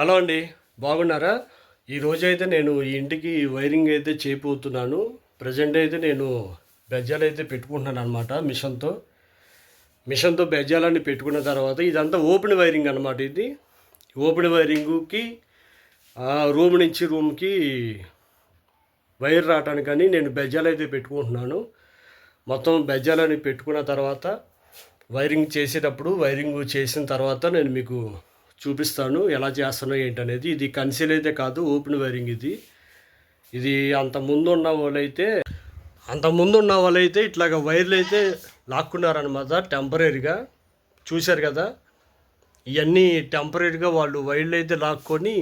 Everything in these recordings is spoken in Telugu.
హలో అండి బాగున్నారా? ఈరోజు అయితే నేను ఈ ఇంటికి వైరింగ్ అయితే చేయబోతున్నాను ప్రజెంట్ అయితే నేను బెజ్జాలు అయితే పెట్టుకుంటున్నాను అనమాట మిషన్తో. మిషన్తో బెజ్జాలన్నీ పెట్టుకున్న తర్వాత ఇదంతా ఓపెన్ వైరింగ్ అనమాట ఇది. ఓపెన్ వైరింగ్కి రూమ్ నుంచి రూమ్కి వైర్ రావటానికని నేను బెజ్జాలు అయితే పెట్టుకుంటున్నాను. మొత్తం బెజ్జాలని పెట్టుకున్న తర్వాత వైరింగ్ చేసేటప్పుడు వైరింగ్ చేసిన తర్వాత నేను మీకు చూపిస్తాను ఎలా చేస్తానో ఏంటనేది. ఇది కన్సీల్ అయితే కాదు ఓపెన్ వైరింగ్ ఇది. ఇది అంత ముందు ఉన్న వాళ్ళైతే అంత ముందు ఉన్న వాళ్ళైతే ఇట్లాగ వైర్లు అయితే లాక్కున్నారనమాట టెంపరీగా. చూశారు కదా? ఇవన్నీ టెంపరీగా వాళ్ళు వైర్లు అయితే లాక్కొని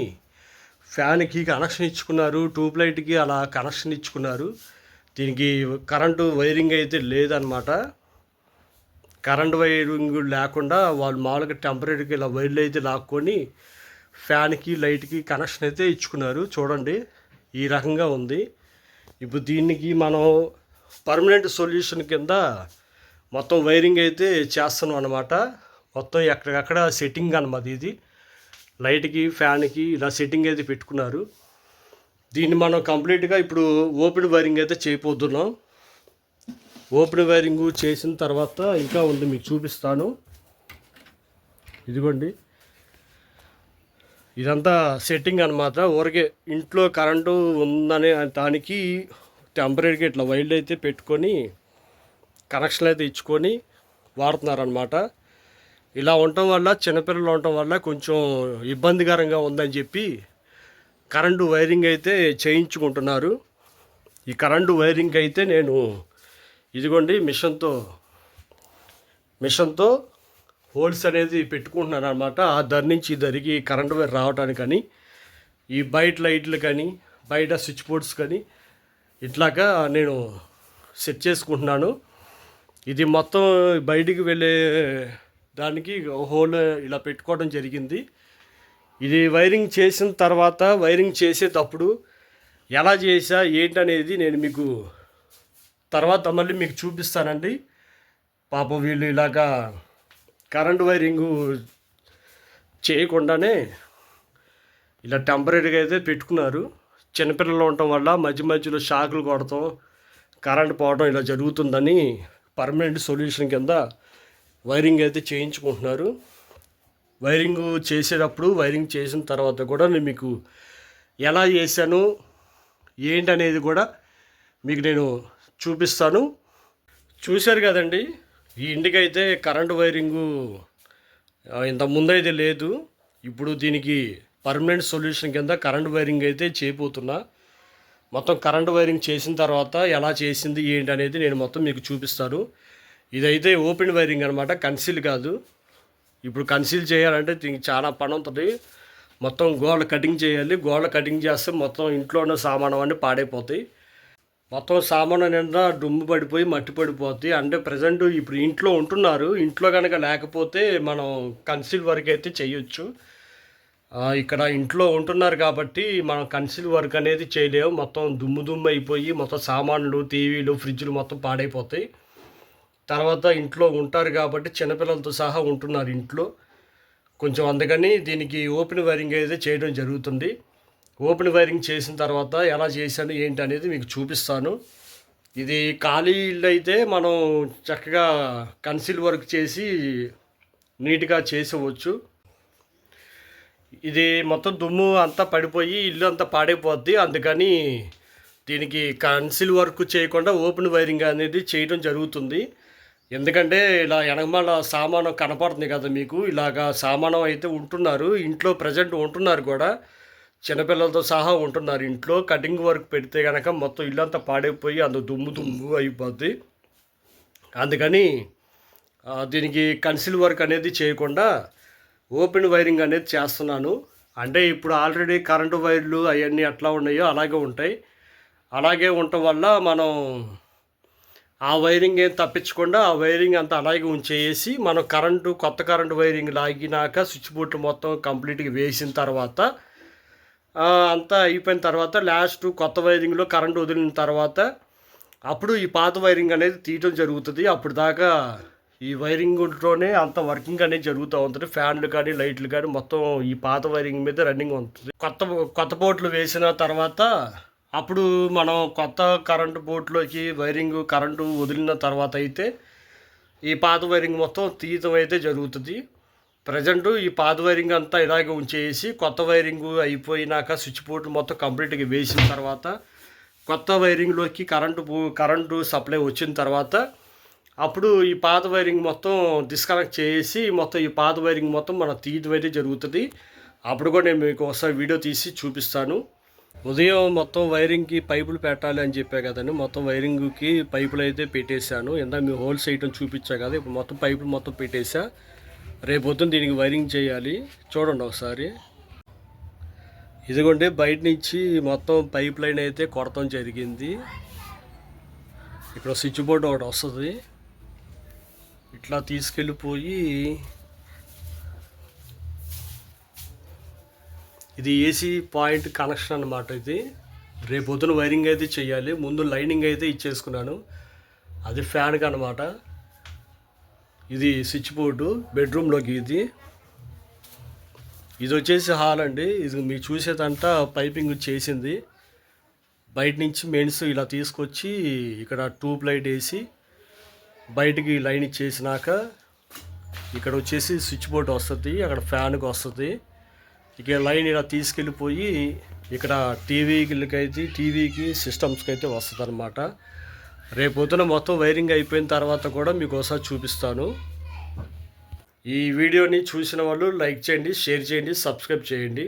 ఫ్యాన్కి కనెక్షన్ ఇచ్చుకున్నారు ట్యూబ్లైట్కి అలా కనెక్షన్ ఇచ్చుకున్నారు. దీనికి కరెంటు వైరింగ్ అయితే లేదనమాట కరెంట్ వైరింగ్ లేకుండా వాళ్ళు మామూలుగా టెంపరీగా ఇలా వైర్లు అయితే లాక్కొని ఫ్యాన్కి లైట్కి కనెక్షన్ అయితే ఇచ్చుకున్నారు. చూడండి ఈ రకంగా ఉంది. ఇప్పుడు దీనికి మనం పర్మనెంట్ సొల్యూషన్ కింద మొత్తం వైరింగ్ అయితే చేస్తున్నాం అనమాట మొత్తం ఎక్కడికక్కడ సెట్టింగ్ అనమాట ఇది. లైట్కి ఫ్యాన్కి ఇలా సెట్టింగ్ అయితే పెట్టుకున్నారు. దీన్ని మనం కంప్లీట్గా ఇప్పుడు ఓపెన్ వైరింగ్ అయితే చేయబోతున్నాం. ఓపెన్ వైరింగ్ చేసిన తర్వాత ఇంకా ఉంది మీకు చూపిస్తాను. ఇదిగోండి. ఇదంతా సెట్టింగ్ అనమాట ఊరికే ఇంట్లో కరెంటు ఉందనే దానికి టెంపరీగా ఇట్లా వైర్లు అయితే పెట్టుకొని కనెక్షన్ అయితే ఇచ్చుకొని వాడుతున్నారనమాట ఇలా ఉండటం వల్ల చిన్నపిల్లలు ఉండటం వల్ల కొంచెం ఇబ్బందికరంగా ఉందని చెప్పి కరెంటు వైరింగ్ అయితే చేయించుకుంటున్నారు. ఈ కరెంటు వైరింగ్ అయితే నేను ఇదిగోండి మిషన్తో మిషన్తో హోల్స్ అనేది పెట్టుకుంటున్నాను అనమాట ఆ దరి నుంచి దరికి ధరికి కరెంట్ వైర్ రావడానికని ఈ బయట లైట్లు కానీ బయట స్విచ్ బోర్డ్స్ కానీ ఇట్లాగా నేను సెట్ చేసుకుంటున్నాను. ఇది మొత్తం బయటికి వెళ్ళే దానికి హోల్ ఇలా పెట్టుకోవడం జరిగింది. ఇది వైరింగ్ చేసిన తర్వాత వైరింగ్ చేసేటప్పుడు ఎలా చేసా ఏంటనేది నేను మీకు తర్వాత మళ్ళీ మీకు చూపిస్తానండి. పాపం వీళ్ళు ఇలాగా కరెంట్ వైరింగు చేయకుండానే ఇలా టెంపరీగా అయితే పెట్టుకున్నారు. చిన్నపిల్లలు ఉండటం వల్ల మధ్య మధ్యలో షాకులు కొడతాం కరెంట్ పోవడం ఇలా జరుగుతుందని పర్మనెంట్ సొల్యూషన్ కింద వైరింగ్ అయితే చేయించుకుంటున్నారు. వైరింగ్ చేసేటప్పుడు వైరింగ్ చేసిన తర్వాత కూడా నేను మీకు ఎలా చేశాను ఏంటనేది కూడా మీకు నేను చూపిస్తాను. చూశారు కదండి ఈ ఇంటికైతే కరెంటు వైరింగు ఆ, ఇంత ముందైతే లేదు. ఇప్పుడు దీనికి పర్మనెంట్ సొల్యూషన్ కింద కరెంట్ వైరింగ్ అయితే చేయబోతున్నా. మొత్తం కరెంట్ వైరింగ్ చేసిన తర్వాత ఎలా చేసింది ఏంటి అనేది నేను మొత్తం మీకు చూపిస్తాను. ఇదైతే ఓపెన్ వైరింగ్ అనమాట కన్సీల్ కాదు. ఇప్పుడు కన్సీల్ చేయాలంటే దీనికి చాలా పని ఉంటుంది. మొత్తం గోడ కటింగ్ చేయాలి. గోడ కటింగ్ చేస్తే మొత్తం ఇంట్లో ఉన్న సామానం అన్నీ పాడైపోతాయి. మొత్తం సామాను నిండా దుమ్ము పడిపోయి మట్టి పడిపోద్ది అంటే ప్రజెంట్ ఇప్పుడు ఇంట్లో ఉంటున్నారు. ఇంట్లో కనుక లేకపోతే మనం కన్సిల్ వర్క్ అయితే చేయొచ్చు. ఇక్కడ ఇంట్లో ఉంటున్నారు కాబట్టి మనం కన్సిల్ వర్క్ అనేది చేయలేము. మొత్తం దుమ్ము దుమ్ము అయిపోయి మొత్తం సామాన్లు టీవీలు ఫ్రిడ్జ్లు మొత్తం పాడైపోతాయి. తర్వాత ఇంట్లో ఉంటారు కాబట్టి చిన్నపిల్లలతో సహా ఉంటున్నారు ఇంట్లో. కొంచెం అందుకని దీనికి ఓపెన్ వైరింగ్ అయితే చేయడం జరుగుతుంది. ఓపెన్ వైరింగ్ చేసిన తర్వాత ఎలా చేశాను ఏంటి అనేది మీకు చూపిస్తాను. ఇది ఖాళీ ఇల్లు అయితే మనం చక్కగా కన్సిల్ వర్క్ చేసి నీట్గా చేసేవచ్చు. ఇది మొత్తం దుమ్ము అంతా పడిపోయి ఇల్లు అంతా పాడైపోద్ది. అందుకని దీనికి కన్సిల్ వర్క్ చేయకుండా ఓపెన్ వైరింగ్ అనేది చేయడం జరుగుతుంది. ఎందుకంటే ఇలా వెనకమాల సామానం కనపడుతుంది కదా మీకు. ఇలాగా సామానం అయితే ఉంటున్నారు. ఇంట్లో ప్రజెంట్ ఉంటున్నారు కూడా. చిన్నపిల్లలతో సహా ఉంటున్నారు. ఇంట్లో కటింగ్ వర్క్ పెడితే కనుక మొత్తం ఇల్లంతా పాడైపోయి అంత దుమ్ము దుమ్ము అయిపోద్ది. అందుకని దీనికి కన్సిల్ వర్క్ అనేది చేయకుండా ఓపెన్ వైరింగ్ అనేది చేస్తున్నాను. అంటే ఇప్పుడు ఆల్రెడీ కరెంటు వైర్లు అవన్నీ ఎట్లా ఉన్నాయో అలాగే ఉంటాయి. అలాగే ఉండటం వల్ల మనం ఆ వైరింగ్ ఏం తప్పించకుండా ఆ వైరింగ్ అంతా అలాగే ఉంచేసి మనం కరెంటు కొత్త కరెంటు వైరింగ్ లాగినాక స్విచ్ బోర్డు మొత్తం కంప్లీట్గా వేసిన తర్వాత అంతా అయిపోయిన తర్వాత లాస్ట్ కొత్త వైరింగ్లో కరెంట్ వదిలిన తర్వాత అప్పుడు ఈ పాత వైరింగ్ అనేది తీయటం జరుగుతుంది. అప్పుడు దాకా ఈ వైరింగ్తోనే అంత వర్కింగ్ అనేది జరుగుతూ ఉంటుంది. ఫ్యాన్లు కానీ లైట్లు కానీ మొత్తం ఈ పాత వైరింగ్ మీద రన్నింగ్ ఉంటుంది. కొత్త కొత్త బోట్లు వేసిన తర్వాత అప్పుడు మనం కొత్త కరెంటు బోట్లోకి వైరింగ్ కరెంటు వదిలిన తర్వాత అయితే ఈ పాత వైరింగ్ మొత్తం తీయటం అయితే జరుగుతుంది. ప్రజెంట్ ఈ పాత వైరింగ్ అంతా ఇలాగే ఉంచేసి కొత్త వైరింగ్ అయిపోయినాక స్విచ్ బోర్డు మొత్తం కంప్లీట్గా వేసిన తర్వాత కొత్త వైరింగ్లోకి కరెంటు కరెంటు సప్లై వచ్చిన తర్వాత అప్పుడు ఈ పాత వైరింగ్ మొత్తం డిస్కనెక్ట్ చేసి మొత్తం ఈ పాత వైరింగ్ మొత్తం మన తీయటం అయితే జరుగుతుంది. అప్పుడు కూడా నేను మీకు ఒకసారి వీడియో తీసి చూపిస్తాను. ఉదయం మొత్తం వైరింగ్కి పైపులు పెట్టాలి అని చెప్పా కదండి. మొత్తం వైరింగ్కి పైపులు అయితే పెట్టేశాను. ఇందాక మీ హోల్స్ వేయటం చూపించా కదా ఇప్పుడు మొత్తం పైపులు మొత్తం పెట్టేశా. రేపు దీనికి వైరింగ్ చేయాలి. చూడండి ఒకసారి. ఇదిగోండి బయట నుంచి మొత్తం పైప్ లైన్ అయితే కొడతం జరిగింది. ఇక్కడ స్విచ్ బోర్డు ఒకటి వస్తుంది. ఇట్లా తీసుకెళ్ళిపోయి ఇది ఏసీ పాయింట్ కనెక్షన్ అన్నమాట ఇది. రేపు పొద్దున వైరింగ్ అయితే చేయాలి. ముందు లైనింగ్ అయితే ఇచ్చేసుకున్నాను. అది ఫ్యాన్కి అనమాట ఇది స్విచ్ బోర్డు బెడ్రూమ్లోకి ఇది. ఇది వచ్చేసి హాల్ అండి. ఇది మీరు చూసేదంతా పైపింగ్ చేసింది. బయట నుంచి మెన్స్ ఇలా తీసుకొచ్చి ఇక్కడ ట్యూబ్ లైట్ వేసి బయటికి లైన్ ఇచ్చేసినాక ఇక్కడ వచ్చేసి స్విచ్ బోర్డ్ వస్తుంది అక్కడ ఫ్యాన్కి వస్తుంది. ఇక లైన్ ఇలా తీసుకెళ్ళిపోయి ఇక్కడ టీవీకి అయితే టీవీకి సిస్టమ్స్కి అయితే వస్తుంది అనమాట రేపు పొద్దున మొత్తం వైరింగ్ అయిపోయిన తర్వాత కూడా మీకు ఒకసారి చూపిస్తాను. ఈ వీడియోని చూసిన వాళ్ళు లైక్ చేయండి షేర్ చేయండి సబ్స్క్రైబ్ చేయండి.